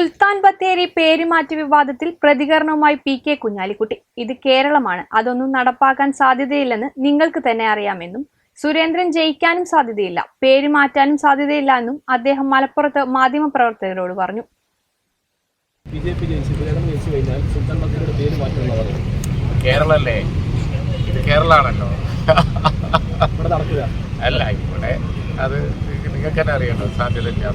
Sultan Bathery പേരുമാറ്റ വിവാദത്തിൽ പ്രതികരണവുമായി P K Kunhalikutty. ഇത് കേരളമാണ്. അതൊന്നും നടപ്പാക്കാൻ സാധ്യതയില്ലെന്ന് നിങ്ങൾക്ക് തന്നെ അറിയാമെന്നും സുരേന്ദ്രൻ ജയിക്കാനും സാധ്യതയില്ല പേരുമാറ്റാനും സാധ്യതയില്ല എന്നും അദ്ദേഹം മലപ്പുറത്ത് മാധ്യമപ്രവർത്തകരോട് പറഞ്ഞു. ബി ജെ പി ജയിച്ച് സുരേന്ദ്രൻ ജയിച്ചു കഴിഞ്ഞാൽ സുൽത്താൻ ബത്തേരിയുടെ പേര് കേരളല്ലേ? ഇത് കേരളാണല്ലോ. ഇവിടെ നടക്കില്ല അല്ല ഇവിടെ അത് നിങ്ങൾക്ക് തന്നെ അറിയല്ലോ സാധ്യതയില്ല.